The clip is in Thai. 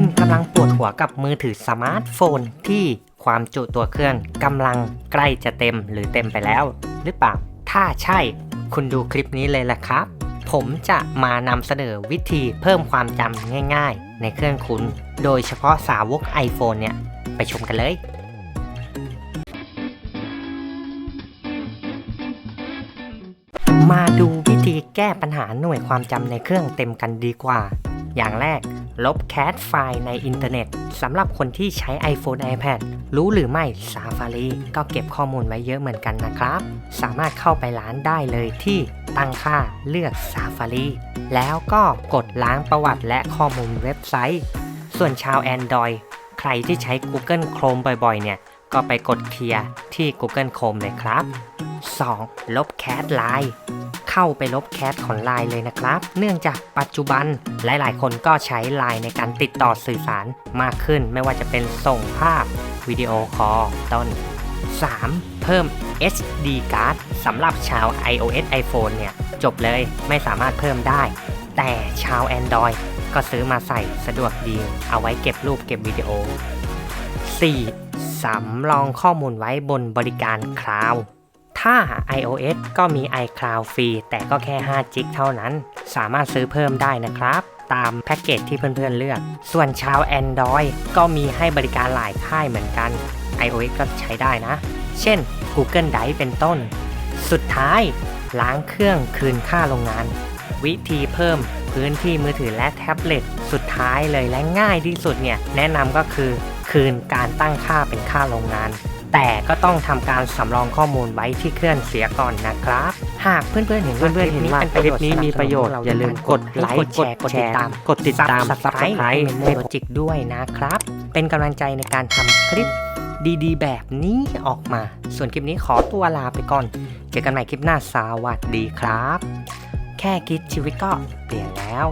คุณกำลังปวดหัวกับมือถือสมาร์ทโฟนที่ความจุตัวเครื่องกำลังใกล้จะเต็มหรือเต็มไปแล้ว หรือเปล่า ถ้าใช่ คุณดูคลิปนี้เลยละครับ ผมจะมานำเสนอวิธีเพิ่มความจำง่าย ๆ ในเครื่องคุณ โดยเฉพาะสาวก iPhone เนี่ย ไปชมกันเลยมาดูวิธีแก้ปัญหาหน่วยความจำในเครื่องเต็มกันดีกว่า อย่างแรก ลบแคชไฟล์ในอินเทอร์เน็ตสำหรับคนที่ใช้ iPhone iPad รู้หรือไม่ Safari ก็เก็บข้อมูลไว้เยอะเหมือนกันนะครับ สามารถเข้าไปร้านได้เลยที่ตั้งค่าเลือก Safari แล้วก็กดล้างประวัติและข้อมูลเว็บไซต์ ส่วนชาว Android ใครที่ใช้ Google Chrome บ่อยๆ เนี่ยก็ไปกดเคลียร์ที่ Google Chrome เลยครับ 2. ลบแคชไลน์ เข้าไปลบแคชของไลน์เลยนะครับ เนื่องจากปัจจุบันหลายๆ คนก็ใช้ไลน์ในการติดต่อสื่อสารมากขึ้น ไม่ว่าจะเป็นส่งภาพวิดีโอคอลต้น 3. เพิ่ม SD card สำหรับชาว iOS iPhone เนี่ย จบเลยไม่สามารถเพิ่มได้ แต่ชาว Android ก็ซื้อมาใส่สะดวกดี เอาไว้เก็บรูปเก็บวิดีโอ 4. สำรองข้อมูลไว้บนบริการคลาวด์ ถ้า iOS ก็มี iCloud ฟรี แต่ก็แค่5 g ิกเท่านั้น สามารถซื้อเพิ่มได้นะครับ ตามแพ็กเกจที่เพื่อนๆเลือก ส่วนชาว Android ก็มีให้บริการหลายค่ายเหมือนกัน iOS ก็ใช้ได้นะ เช่น Google Drive เป็นต้น สุดท้ายล้างเครื่องคืนค่าโรงงาน วิธีเพิ่มพื้นที่มือถือและแท็บเล็ต สุดท้ายเลยและง่ายที่สุดเนี่ย แนะนำก็คือ คืนการตั้งค่าเป็นค่าโรงงาน แต่ก็ต้องทำการสำรองข้อมูลไว้ที่เครื่องเสียก่อนนะครับ หากเพื่อนๆเห็นเพื่อนๆเห็นว่าคลิปนี้มีประโยชน์อย่าลืมกดไลค์กดแชร์กดติดตามซับสไคร Subscribe ต์เมโมจิกด้วยนะครับ เป็นกำลังใจในการทำคลิปดีๆ แบบนี้ออกมา ส่วนคลิปนี้ขอตัวลาไปก่อน เจอกันใหม่คลิปหน้าสวัสดีครับ แค่คิดชีวิตก็เปลี่ยนแล้ว